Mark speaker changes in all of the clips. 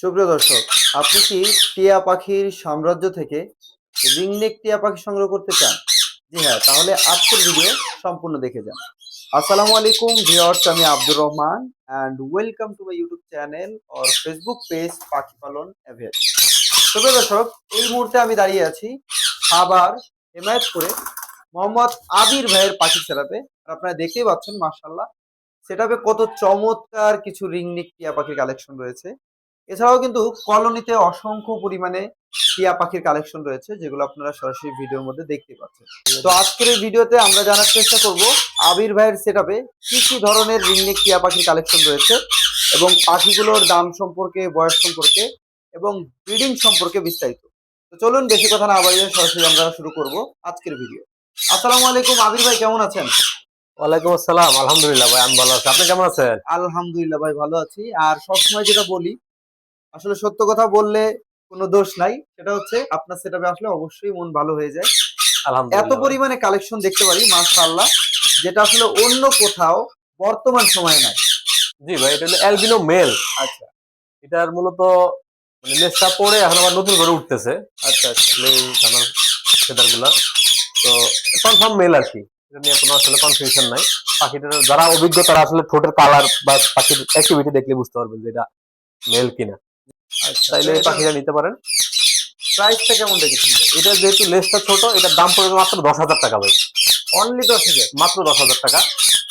Speaker 1: সুপ্রিয় দর্শক, আপনি কি টিয়া পাখির সাম্রাজ্য থেকে রিংনেক টিয়া পাখি সংগ্রহ করতে চান? জি হ্যাঁ তাহলে আজকের ভিডিও সম্পূর্ণ দেখে যান। আসসালামু আলাইকুম ভিউয়ার্স, আমি Abdur Rahman and welcome to my YouTube channel or Facebook page পাখি পালন এভেট সুপ্রিয় দর্শক, এই মুহূর্তে আমি দাঁড়িয়ে আছি সাবার করে মোহাম্মদ আবির ভাইয়ের পাখি সেরাপে আর আপনারা দেখতেই পাচ্ছেন মার্শাল্লাহ সেটাপে কত চমৎকার কিছু রিংনেক টিয়া পাখির কালেকশন রয়েছে। এছাড়াও কিন্তু কলোনিতে অসংখ্য পরিমাণে টিয়া পাখির কালেকশন রয়েছে যেগুলো আপনারা সরাসরি ভিডিওর মধ্যে দেখতে পাচ্ছেন। তো আজকের এই ভিডিওতে আমরা জানার চেষ্টা করব আবির ভাইয়ের সেটআপে কি কি ধরনের রিংনেক টিয়া পাখির কালেকশন রয়েছে এবং পাখিগুলোর দাম সম্পর্কে বয়স সম্পর্কে এবং ব্রিডিং সম্পর্কে বিস্তারিত। তো চলুন বেশি কথা না বাড়িয়ে সরাসরি আমরা শুরু করব আজকের ভিডিও। আসসালামু আলাইকুম আবির ভাই কেমন আছেন?
Speaker 2: ওয়ালাইকুম আসসালাম আলহামদুলিল্লাহ ভাই আমি ভালো আছি। আপনি কেমন আছেন?
Speaker 1: আলহামদুলিল্লাহ ভাই ভালো আছি। আর সবসময় যেটা বলি আসলে সত্য কথা বললে কোনো দোষ নাই। সেটা হচ্ছে আপনার সেটাপে আসলে অবশ্যই মন ভালো হয়ে যায়। এত পরিমাণে কালেকশন দেখতে পারি মাশাআল্লাহ যেটা আসলে অন্য কোথাও বর্তমান সময়ে নাই।
Speaker 2: জি ভাই এটা হলো অ্যালবিনো মেল
Speaker 1: আচ্ছা।
Speaker 2: এটার মূলত মানে লেসটা পরে এখন আবার নতুন করে উঠতেছে।
Speaker 1: আচ্ছা আচ্ছা।
Speaker 2: আমার ফেদারগুলা তো কনফার্ম মেল আর কি। এটা নিয়ে কোনো আসলে কনফিউশন নাই। পাখিটার যারা অভিজ্ঞ তারা আসলে ঠোঁটের কালার বা পাখির অ্যাক্টিভিটি দেখলে বুঝতে পারবেন যে এটা মেল কিনা। তাইলে এই পাখিটা নিতে পারেন।
Speaker 1: প্রাইসটা কেমন দেখেছেন
Speaker 2: এটা যেহেতু লেসটা ছোট এটার দাম পড়বে মাত্র দশ হাজার টাকা ভাই।
Speaker 1: অনলি দশ হাজার
Speaker 2: মাত্র দশ হাজার টাকা।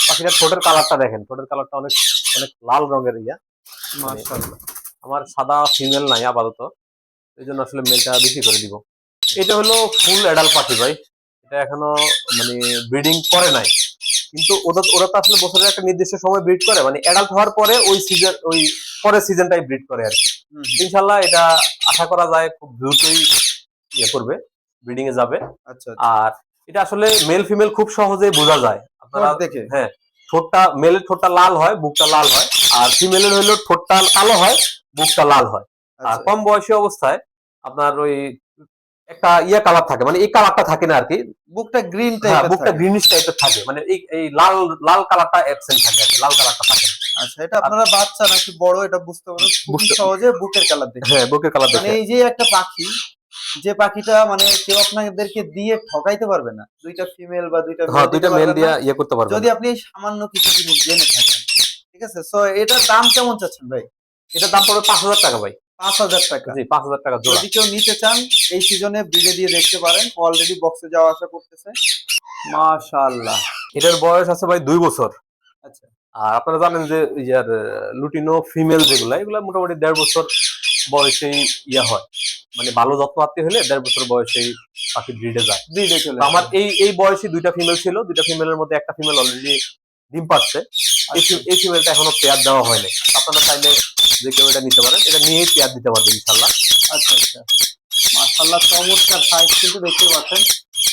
Speaker 2: পাখিটার ঠোঁটের কালারটা দেখেন ঠোঁটের কালারটা অনেক অনেক লাল রঙের ইয়া। আমার সাদা ফিমেল নাই আপাতত এই জন্য আসলে মেলটা বেশি করে দিব। এটা হলো ফুল অ্যাডাল্ট পাখি ভাই। এটা এখনও মানে ব্রিডিং করে নাই। কিন্তু ওরা ওরা তো আসলে বছরের একটা নির্দিষ্ট সময় ব্রিড করে মানে অ্যাডাল্ট হওয়ার পরে ওই সিজন ওই পরের সিজনটাই ব্রিড করে আর কি। ইনশাল্লাহ এটা আশা করা যায় খুব দ্রুতই ইয়ে করবে ব্রিডিং এ যাবে।
Speaker 1: আচ্ছা
Speaker 2: আর এটা আসলে মেল ফিমেল খুব সহজেই বোঝা যায়। আপনারা
Speaker 1: দেখে।
Speaker 2: হ্যাঁ ঠোঁটটা মেলের ঠোঁটটা লাল হয় বুকটা লাল হয়। আর ফিমেলের হইল ঠোঁটটা কালো হয় বুকটা লাল হয়। আর
Speaker 1: আচ্ছা।
Speaker 2: কম বয়সী অবস্থায় আপনার ওই একটা ইয়ে কালার থাকে মানে এই কালারটা থাকে না আর কি
Speaker 1: বুকটা গ্রিন
Speaker 2: হ্যাঁ,
Speaker 1: টাইপের
Speaker 2: বুকটা গ্রিনিশ টাইপের থাকে মানে এই এই লাল লাল কালারটা অ্যাবসেন্ট থাকে আর কি, লাল কালারটা থাকে।
Speaker 1: আচ্ছা এটা আপনারা বাচ্চা নাকি বড় এটা বুঝতে পারবেন। খুব সহজে বুকের কালার দেখে
Speaker 2: হ্যাঁ বুকের কালার দেখে।
Speaker 1: মানে এই যে একটা পাখি যে পাখিটা মানে কেউ আপনাদেরকে দিয়ে ঠকাইতে পারবে না। দুইটা ফিমেল বা দুইটা
Speaker 2: হ্যাঁ দুইটা মেল দিয়ে ইয়ে করতে পারবে
Speaker 1: যদি আপনি সামান্য কিছু জিনিস জেনে থাকেন ঠিক আছে? সো এটার দাম কেমন চাচ্ছেন ভাই?
Speaker 2: এটার দাম পড়বে পাঁচ হাজার টাকা ভাই।
Speaker 1: পাঁচ হাজার টাকা।
Speaker 2: জি পাঁচ হাজার টাকা
Speaker 1: যদি কেউ নিতে চান এই সিজনে ব্রিডে দিয়ে দেখতে পারেন। অলরেডি বক্সে যাওয়া আসা করতেছে। মাশাআল্লাহ।
Speaker 2: এটার বয়স আছে ভাই দুই বছর।
Speaker 1: আচ্ছা।
Speaker 2: আর আপনারা জানেন যে ইয়ার লুটিনো ফিমেল যেগুলা এগুলা মোটামুটি দেড় বছর বয়সেই ইয়া হয়। মানে ভালো যত্ন আত্মীয় হলে দেড় বছর বয়সেই পাখি ব্রিডে যায়।
Speaker 1: ব্রিডে চলে
Speaker 2: আমার এই এই বয়সী দুইটা ফিমেল ছিল। দুইটা ফিমেলের মধ্যে একটা ফিমেল অলরেডি ডিম পাচ্ছে। এই ফি- এই ফিমেলটা এখনও পেয়ার দেওয়া হয়নি। আপনারা চাইলে যে কেউ এটা নিতে পারেন। এটা নিয়েই পেয়ার দিতে পারবে ইনশাল্লাহ
Speaker 1: আচ্ছা আচ্ছা। মাশাআল্লাহ চমৎকার সাইজ কিন্তু দেখতে পাচ্ছেন।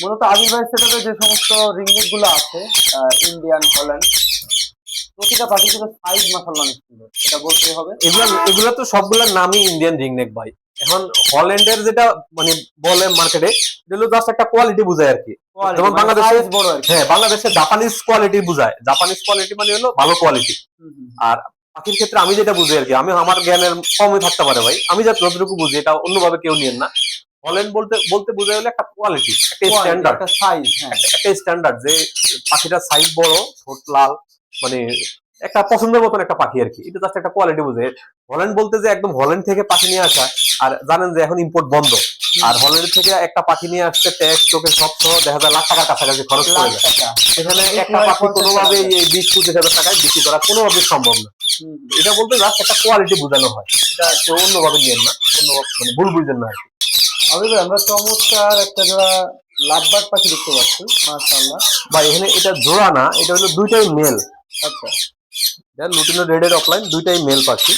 Speaker 1: মূলত আবির ভাই সেটাতে যে সমস্ত রিংনেটগুলো আছে ইন্ডিয়ান হল্যান্ড প্রতিটা পাখি কিন্তু সাইজ মাশাআল্লাহ অনেক সুন্দর। এটা বলতে হবে।
Speaker 2: এগুলা এগুলা তো সবগুলোর নামই ইন্ডিয়ান রিংনেক ভাই। এখন হল্যান্ডের যেটা মানে বলে মার্কেটে এগুলো জাস্ট একটা কোয়ালিটি বোঝায় আর কি। যেমন বাংলাদেশে-
Speaker 1: কি।
Speaker 2: হ্যাঁ বাংলাদেশে জাপানিজ কোয়ালিটি বোঝায়। জাপানিজ কোয়ালিটি মানে হলো ভালো কোয়ালিটি আর পাখির ক্ষেত্রে আমি যেটা বুঝি আর কি আমি আমার জ্ঞানের কমই থাকতে পারে ভাই। আমি যা যতটুকু বুঝি এটা অন্যভাবে কেউ নিয়েন না। হলেন বলতে বলতে বোঝায় গেলে একটা কোয়ালিটি একটা স্ট্যান্ডার্ড
Speaker 1: একটা সাইজ হ্যাঁ।
Speaker 2: একটা স্ট্যান্ডার্ড যে পাখিটার সাইজ বড় ঠোঁট লাল মানে একটা পছন্দের মতন একটা পাখি আর কি। এটা জাস্ট একটা কোয়ালিটি বুঝে। হল্যান্ড বলতে যে একদম হল্যান্ড থেকে পাখি নিয়ে আসা আর জানেন যে এখন ইম্পোর্ট বন্ধ। আর হল্যান্ড থেকে একটা পাখি নিয়ে আসতে ট্যাক্স টোকেন সব সহ দেখা যায় লাখ টাকার কাছাকাছি খরচ করে যায়।
Speaker 1: টাকা।
Speaker 2: সেখানে একটা পাখি কোনোভাবে এই বিশ পঁচিশ হাজার টাকায় বিক্রি করা কোনোভাবে সম্ভব না। এটা বলতে জাস্ট একটা কোয়ালিটি বোঝানো হয়। এটা কেউ অন্যভাবে নিয়েন না। অন্য মানে ভুল বুঝেন না আর কি।
Speaker 1: ভাই আমরা চমৎকার একটা লাভবার্ড পাখি দেখতে পাচ্ছি মাশাআল্লাহ।
Speaker 2: বা এখানে এটা জোড়া না এটা হলো দুইটাই মেল
Speaker 1: আচ্ছা।
Speaker 2: এটা লুটিনো রেডের অফলাইন দুইটাই মেল পাচ্ছি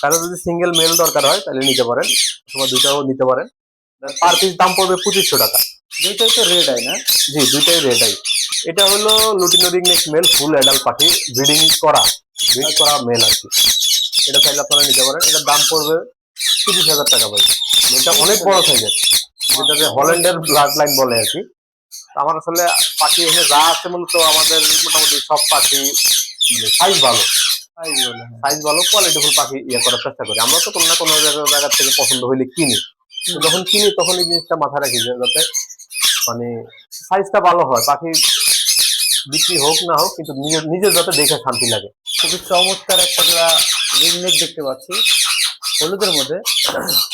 Speaker 2: কারও যদি সিঙ্গেল মেল দরকার হয় তাহলে নিতে পারেন অথবা দুইটাও নিতে পারেন। পার পিস দাম পড়বে পঁচিশশো টাকা।
Speaker 1: দুইটাই তো রেড আই না?
Speaker 2: জি দুইটাই রেড আই এটা হলো lutino ringneck male full adult পাখি ব্রিডিং করা ব্রিডিং করা মেল আর কি। এটা চাইলে আপনারা নিতে পারেন। এটার দাম পড়বে তিরিশ হাজার টাকা ভাই। এটা অনেক বড় সাইজের যেটা যে হল্যান্ডের ব্লাড লাইন বলে আর কি। আমার আসলে পাখি এখানে যা আছে মূলত আমাদের মোটামুটি সব পাখি সাইজ ভালো।
Speaker 1: সাইজ বলে হ্যাঁ।
Speaker 2: সাইজ ভালো কোয়ালিটিফুল পাখি ইয়ে করার চেষ্টা করি। আমরা তো কোনো না কোনো জায়গা থেকে পছন্দ হইলে কিনি। যখন কিনি তখন এই জিনিসটা মাথায় রাখি যে যাতে মানে সাইজটা ভালো হয়। পাখি বিক্রি হোক না হোক কিন্তু নিজের যাতে দেখে শান্তি লাগে।
Speaker 1: খুবই চমৎকার একটা রিংনেক দেখতে পাচ্ছি। হলুদের মধ্যে।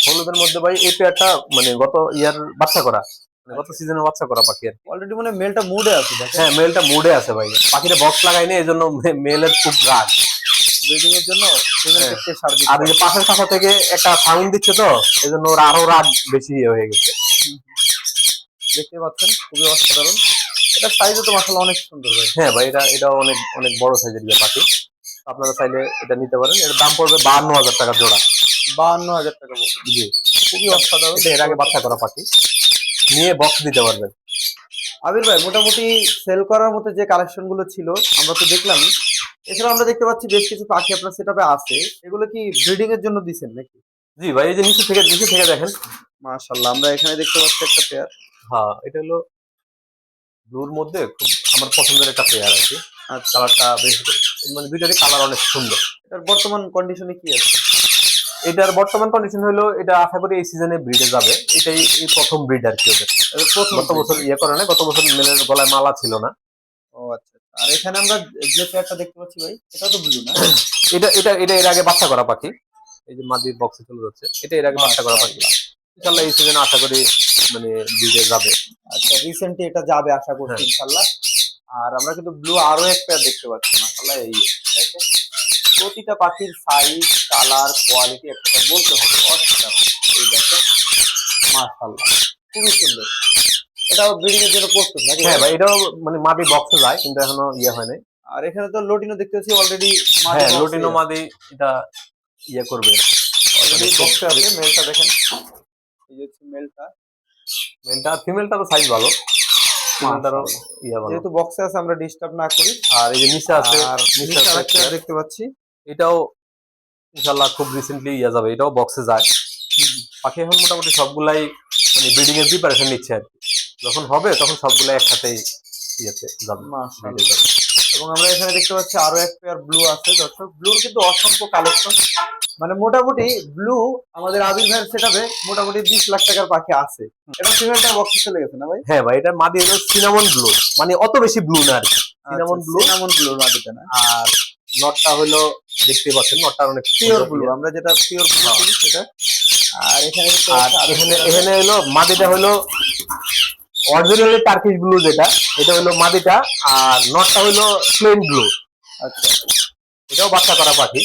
Speaker 2: হলুদের মধ্যে ভাই এই পেয়ারটা মানে গত ইয়ার বাচ্চা করা। গত সিজনের বাচ্চা করা পাখি আর
Speaker 1: অলরেডি মানে মেলটা মুডে আছে
Speaker 2: হ্যাঁ মেলটা মুডে আছে ভাই। পাখিটা বক্স লাগাইনি এই জন্য মেলের খুব রাগ।
Speaker 1: ব্রিডিং এর জন্য
Speaker 2: হ্যাঁ। আর এই যে পাশের কাছা থেকে একটা সাউন্ড দিচ্ছে তো এই জন্য ওর আরও রাগ বেশি ইয়ে হয়ে গেছে।
Speaker 1: দেখতে পাচ্ছেন খুবই অসাধারণ। এটা সাইজও তো মাসাল অনেক সুন্দর ভাই।
Speaker 2: হ্যাঁ ভাই এটা এটা অনেক অনেক বড় সাইজের ইয়ে পাখি। আপনারা চাইলে এটা নিতে পারেন। এর দাম পড়বে বাহান্ন হাজার টাকা জোড়া।
Speaker 1: বাহান্ন হাজার টাকা
Speaker 2: জি।
Speaker 1: খুবই অসাধারণ।
Speaker 2: এর আগে বাচ্চা করা পাখি। নিয়ে বক্স দিতে পারবেন।
Speaker 1: আবির ভাই মোটামুটি সেল করার মতো যে কালেকশনগুলো ছিল আমরা তো দেখলাম। এছাড়া আমরা দেখতে পাচ্ছি বেশ কিছু পাখি আপনার সেটাপে আছে। এগুলো কি ব্রিডিং এর জন্য দিছেন নাকি?
Speaker 2: জি ভাই এই যে নিচে থেকে নিচে থেকে দেখেন।
Speaker 1: মাশাল্লাহ আমরা এখানে দেখতে পাচ্ছি একটা পেয়ার
Speaker 2: হ্যাঁ এটা হলো ব্লুর মধ্যে খুব আমার পছন্দের একটা পেয়ার আছে কালারটা বেশ মানে দুইটারই কালার অনেক সুন্দর।
Speaker 1: এটার বর্তমান কন্ডিশনে কি আছে?
Speaker 2: এটার বর্তমান কন্ডিশন হলো এটা আশা করি এই সিজনে ব্রিডে যাবে। এটাই এই প্রথম ব্রিড আর কি ওদের।
Speaker 1: প্রথম
Speaker 2: গত বছর ইয়ে করে না গত বছর মেলের গলায় মালা ছিল না।
Speaker 1: ও আচ্ছা আর এখানে আমরা যে পেয়ারটা দেখতে পাচ্ছি ভাই এটা তো ব্লু না?
Speaker 2: এটা এটা এটা এর আগে বাচ্চা করা পাখি। এই যে মাদির বক্সে চলে যাচ্ছে। এটা এর আগে বাচ্চা করা পাখি। ইনশাল্লাহ এই সিজনে আশা করি মানে ব্রিডে যাবে।
Speaker 1: আচ্ছা রিসেন্টলি এটা যাবে আশা করছি
Speaker 2: হ্যাঁ।
Speaker 1: ইনশাল্লাহ আর আমরা কিন্তু ব্লু আরও এক পেয়ার দেখতে পাচ্ছি মাশাল্লাহ এই প্রতিটা পাখির সাইজ কালার কোয়ালিটি একটা বলতে হবে। অসাধারণ এই দেখেন মাশাল্লাহ খুবই সুন্দর। এটাও ব্রিডিং এর জন্য প্রস্তুত নাকি
Speaker 2: হ্যাঁ ভাই? এটাও মানে মাদি বক্সে যায় কিন্তু এখনও ইয়ে হয় নাই।
Speaker 1: আর এখানে তো লোটিনো দেখতে পাচ্ছি অলরেডি
Speaker 2: হ্যাঁ লোটিনো মাদি এটা ইয়ে করবে।
Speaker 1: অলরেডি বক্সে আছে মেলটা দেখেন। এই যে হচ্ছে মেলটা
Speaker 2: মেলটা ফিমেলটা তো সাইজ ভালো। ফিমেলটারও ইয়ে ভালো।
Speaker 1: যেহেতু বক্সে আছে আমরা ডিস্টার্ব না করি।
Speaker 2: আর এই যে নিচে আছে
Speaker 1: আর
Speaker 2: নিচে
Speaker 1: দেখতে পাচ্ছি।
Speaker 2: এটাও ইনশাল্লাহ খুব রিসেন্টলি ইয়ে যাবে এটাও বক্সে যায়। পাখি এখন মোটামুটি সবগুলাই মানে ব্রিডিং এর প্রিপারেশন নিচ্ছে আর যখন হবে তখন সবগুলাই একসাথেই ইয়েতে যাবে।
Speaker 1: এবং আমরা এখানে দেখতে পাচ্ছি আরও এক পেয়ার ব্লু আছে। দর্শক ব্লুর কিন্তু অসংখ্য কালেকশন মানে মোটামুটি ব্লু আমাদের আবির ভাইয়ের সেটাবে মোটামুটি বিশ লাখ টাকার পাখি আছে। এটা ফিমেলটা বক্সে চলে গেছে না ভাই?
Speaker 2: হ্যাঁ ভাই এটা মাদি হলো সিনামন ব্লু মানে অত বেশি ব্লু না আর কি। Cinnamon blue?
Speaker 1: সিনামন ব্লু মাটিতে না।
Speaker 2: আর নটটা হলো দেখতে পাচ্ছেন নটটা অনেক
Speaker 1: পিওর ব্লু আমরা যেটা পিওর ব্লু
Speaker 2: হ্যাঁ।
Speaker 1: সেটা। আর এখানে
Speaker 2: আর এখানে এখানে হলো মাদিটা হলো অরিজিনালি টার্কিশ ব্লু যেটা এটা হলো মাদিটা আর নটটা হলো প্লেন ব্লু
Speaker 1: আচ্ছা।
Speaker 2: এটাও বাচ্চা করা পাখি।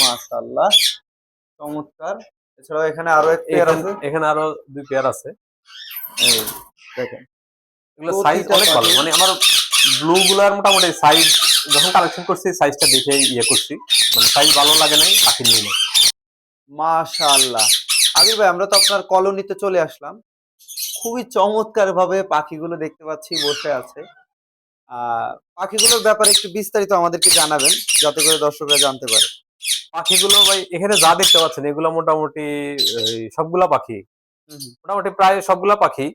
Speaker 1: মাশাআল্লাহ চমৎকার। এছাড়াও এখানে আরও এক পেয়ার আছে।
Speaker 2: এখানে আরও দুই পেয়ার আছে।
Speaker 1: এই দেখেন।
Speaker 2: এগুলো সাইজ অনেক ভালো মানে আমার ব্লু গুলার মোটামুটি সাইজ যখন কালেকশন করছি সাইজটা দেখে ইয়ে করছি মানে সাইজ ভালো লাগে নাই পাখি নিয়ে নেই।
Speaker 1: মাশাআল্লাহ। আবির ভাই আমরা তো আপনার কলোনিতে চলে আসলাম। খুবই চমৎকার ভাবে পাখিগুলো দেখতে পাচ্ছি বসে আছে। পাখিগুলোর ব্যাপারে একটু বিস্তারিত আমাদেরকে জানাবেন যাতে করে দর্শকরা জানতে পারে।
Speaker 2: পাখিগুলো ভাই এখানে যা দেখতে পাচ্ছেন এগুলো মোটামুটি এই সবগুলা পাখি। মোটামুটি প্রায় সবগুলা পাখি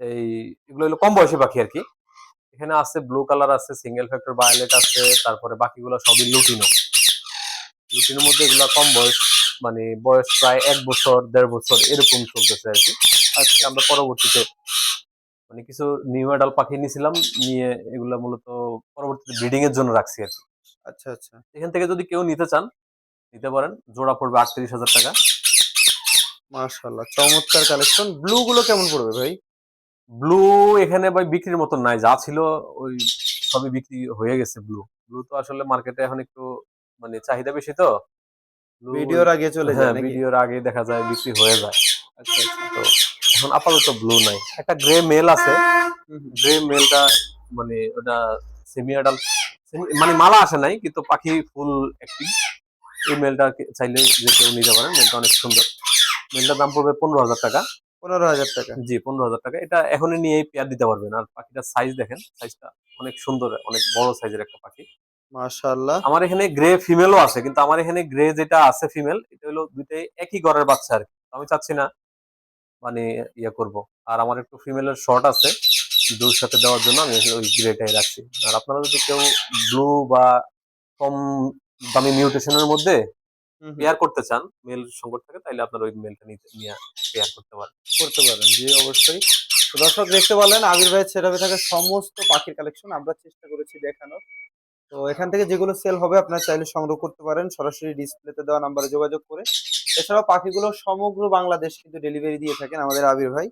Speaker 2: এই এগুলো হলো কম বয়সী পাখি আর কি। এখানে আছে ব্লু কালার আছে সিঙ্গেল ফ্যাক্টর ভায়োলেট আছে তারপরে বাকিগুলো সবই লুটিনো লুটিনোর মধ্যে এগুলো কম বয়স মানে বয়স প্রায় এক বছর দেড় বছর এরকম চলতেছে আর কি। আজকে আমরা পরবর্তীতে মানে কিছু নিউ অ্যাডাল পাখি নিয়েছিলাম নিয়ে এগুলো মূলত পরবর্তীতে ব্রিডিং এর জন্য রাখছি আর কি।
Speaker 1: আচ্ছা আচ্ছা।
Speaker 2: এখান থেকে যদি কেউ নিতে চান নিতে পারেন জোড়া পড়বে আটত্রিশ হাজার টাকা।
Speaker 1: মাশাআল্লাহ চমৎকার কালেকশন ব্লু গুলো কেমন পড়বে ভাই?
Speaker 2: ব্লু এখানে ভাই বিক্রির মতন নাই যা ছিল ওই সবই বিক্রি হয়ে গেছে ব্লু ব্লু তো আসলে মার্কেটে এখন একটু মানে চাহিদা বেশি তো।
Speaker 1: ভিডিওর আগে চলে
Speaker 2: হ্যাঁ
Speaker 1: যায়
Speaker 2: ভিডিওর আগে দেখা যায় বিক্রি হয়ে যায়।
Speaker 1: আচ্ছা আচ্ছা
Speaker 2: তো এখন আপাতত ব্লু নাই। একটা গ্রে মেল আছে। গ্রে মেলটা মানে ওটা সেমি অ্যাডাল্ট মানে মালা আসে নাই কিন্তু পাখি ফুল অ্যাক্টিভ এই মেলটা চাইলে যে কেউ নিতে পারেন মেলটা অনেক সুন্দর। মেলটার দাম পড়বে পনেরো হাজার টাকা।
Speaker 1: পনেরো হাজার টাকা।
Speaker 2: জি পনেরো হাজার টাকা। এটা এখনই নিয়ে পেয়ার দিতে পারবেন। আর পাখিটার সাইজ দেখেন সাইজটা অনেক সুন্দর অনেক বড় সাইজের একটা পাখি।
Speaker 1: মাশাআল্লাহ।
Speaker 2: আমার এখানে গ্রে ফিমেলও আছে কিন্তু আমার এখানে গ্রে যেটা আছে ফিমেল এটা হলো দুইটাই একই ঘরের বাচ্চা আর কি। আমি চাচ্ছি না মানে ইয়ে করব। আর আমার একটু ফিমেলের শর্ট আছে দুর সাথে দেওয়ার জন্য আমি ওই গ্রেটাই রাখছি। আর আপনারা যদি কেউ ব্লু বা কম দামি মিউটেশনের মধ্যে পেয়ার করতে চান মেল সংকট থাকে তাহলে আপনার ওই মেলটা নিয়ে পেয়ার করতে পারেন।
Speaker 1: করতে পারেন জি অবশ্যই। তো দর্শক দেখতে পারলেন আবির ভাইয়ের সেটাপে থাকা সমস্ত পাখির কালেকশন আমরা চেষ্টা করেছি দেখানোর। তো এখান থেকে যেগুলো সেল হবে আপনারা চাইলে সংগ্রহ করতে পারেন সরাসরি ডিসপ্লেতে দেওয়া নাম্বারে যোগাযোগ করে। এছাড়াও পাখিগুলো সমগ্র বাংলাদেশ কিন্তু ডেলিভারি দিয়ে থাকেন আমাদের আবির ভাই।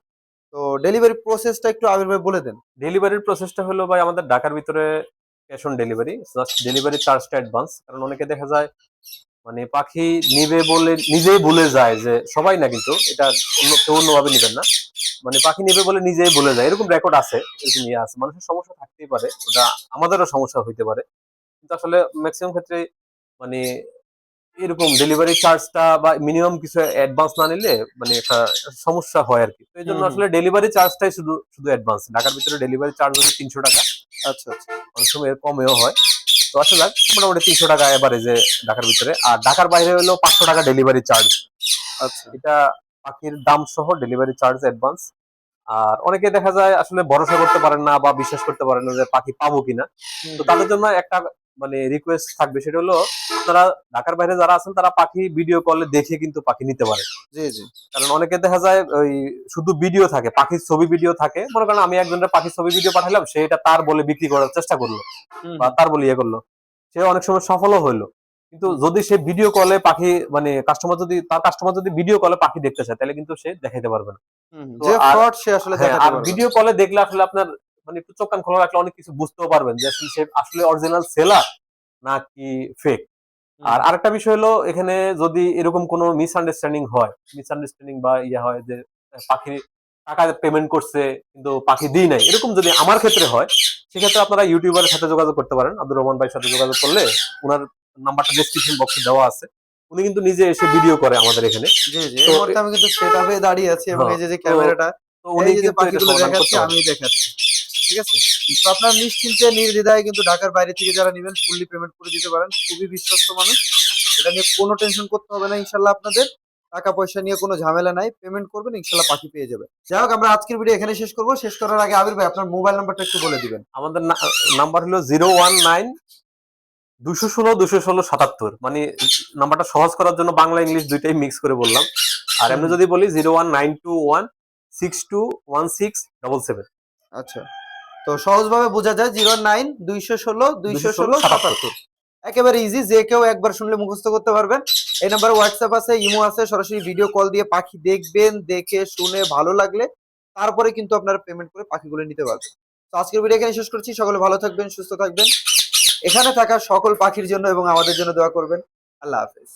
Speaker 1: তো ডেলিভারি প্রসেসটা একটু আবির ভাই বলে দেন।
Speaker 2: ডেলিভারির প্রসেসটা হলো ভাই আমাদের ঢাকার ভিতরে cash on delivery just delivery চার্জটা অ্যাডভান্স কারণ অনেকে দেখা যায় মানে পাখি নিবে বলে নিজেই ভুলে যায় যে সবাই না কিন্তু এটা কেউ অন্যভাবে নেবেন না। মানে পাখি নেবে বলে নিজেই ভুলে যায় এরকম রেকর্ড আছে এরকম ইয়ে আছে। মানুষের সমস্যা থাকতেই পারে ওটা আমাদেরও সমস্যা হইতে পারে। কিন্তু আসলে ম্যাক্সিমাম ক্ষেত্রে মানে এরকম ডেলিভারি চার্জটা বা মিনিমাম কিছু অ্যাডভান্স না নিলে মানে একটা সমস্যা হয় আর কি। তো এই জন্য। আসলে ডেলিভারি চার্জটাই শুধু শুধু অ্যাডভান্স ঢাকার ভিতরে ডেলিভারি চার্জ হচ্ছে তিনশো টাকা।
Speaker 1: আচ্ছা আচ্ছা।
Speaker 2: অনেক সময় এর কমেও হয়। তো হাজার যাক মোটামুটি তিনশো টাকা এবারেজে ঢাকার ভিতরে। আর ঢাকার বাইরে হলো পাঁচশো টাকা ডেলিভারি চার্জ
Speaker 1: আচ্ছা।
Speaker 2: এটা পাখির দাম সহ ডেলিভারি চার্জ অ্যাডভান্স আর অনেকে দেখা যায় আসলে ভরসা করতে পারেন না বা বিশ্বাস করতে পারেন না যে পাখি পাবো কিনা। তো তাদের জন্য একটা মানে রিকোয়েস্ট থাকবে সেটা হলো তারা ঢাকার বাইরে যারা আছেন তারা পাখি ভিডিও কলে দেখে কিন্তু পাখি নিতে পারে।
Speaker 1: জি জি।
Speaker 2: কারণ অনেকে দেখা যায় ওই শুধু ভিডিও থাকে পাখির ছবি ভিডিও থাকে। মনে করেন আমি একজনের পাখির ছবি ভিডিও পাঠালাম সে এটা তার বলে বিক্রি করার চেষ্টা করল বা তার বলে ইয়ে করল। সে অনেক সময় সফলও হইল। কিন্তু যদি সে ভিডিও কলে পাখি মানে কাস্টমার যদি তার কাস্টমার যদি ভিডিও কলে পাখি দেখতে চায় তাহলে কিন্তু সে দেখাইতে পারবে না। হ্যাঁ,
Speaker 1: পারবে।
Speaker 2: ভিডিও কলে দেখলে আসলে আপনার মানে একটু চোখ কান খোলা রাখলে অনেক কিছু বুঝতেও পারবেন যে আসলে সে আসলে অরিজিনাল সেলার নাকি ফেক আর আরেকটা বিষয় হলো এখানে যদি এরকম কোনো মিসআন্ডারস্ট্যান্ডিং হয় মিসআন্ডারস্ট্যান্ডিং বা ইয়ে হয় যে পাখি টাকা পেমেন্ট করছে কিন্তু পাখি দিই নাই এরকম যদি আমার ক্ষেত্রে হয় সেক্ষেত্রে আপনারা ইউটিউবারের সাথে যোগাযোগ করতে পারেন। আব্দুর রহমান ভাইয়ের সাথে যোগাযোগ করলে ওনার নাম্বারটা ডেসক্রিপশন বক্সে দেওয়া আছে। উনি কিন্তু নিজে এসে ভিডিও করে আমাদের এখানে।
Speaker 1: জি জি।
Speaker 2: তো
Speaker 1: আমি কিন্তু সেটআপে দাঁড়িয়ে আছি এবং
Speaker 2: হ্যাঁ,
Speaker 1: এই যে ক্যামেরাটা
Speaker 2: তো উনি কিন্তু
Speaker 1: পাখিগুলো
Speaker 2: সমাধান
Speaker 1: দেখাচ্ছি আমি দেখাচ্ছি। ঠিক আছে? তো আপনার নিশ্চিন্তে নির্দ্বিধায় কিন্তু ঢাকার বাইরে থেকে যারা নেবেন ফুললি পেমেন্ট করে দিতে পারেন। খুবই বিশ্বস্ত মানুষ। এটা নিয়ে কোনো টেনশন করতে হবে না ইনশাল্লাহ আপনাদের। টাকা পয়সা নিয়ে কোনো ঝামেলা নাই। পেমেন্ট করবেন ইনশাল্লাহ পাখি পেয়ে যাবে। যাই হোক আমরা আজকের ভিডিও এখানে শেষ করব। শেষ করার আগে আবির ভাই আপনার মোবাইল নাম্বারটা একটু বলে দিবেন।
Speaker 2: আমাদের নাম্বার হলো জিরো ওয়ান নাইন দুশো ষোলো দুশো ষোলো সাতাত্তর। মানে নাম্বারটা সহজ করার জন্য বাংলা ইংলিশ দুইটাই মিক্স করে বললাম। আর এমনি যদি বলি zero one nine two one six two one six double seven
Speaker 1: আচ্ছা। তো সহজভাবে বোঝা যায় জিরো নাইন দুইশো ষোলো দুইশো ষোলো সাতাত্তর। একেবারে ইজি যে কেউ একবার শুনলে মুখস্থ করতে পারবেন। এই নাম্বারে হোয়াটসঅ্যাপ আছে ইমো আছে সরাসরি ভিডিও কল দিয়ে পাখি দেখবেন দেখে শুনে ভালো লাগলে তারপরে কিন্তু আপনারা পেমেন্ট করে পাখিগুলো নিতে পারবেন। তো আজকের ভিডিও এখানে শেষ করছি সকলে ভালো থাকবেন সুস্থ থাকবেন। এখানে থাকা সকল পাখির জন্য এবং আমাদের জন্য দোয়া করবেন। আল্লাহ হাফেজ।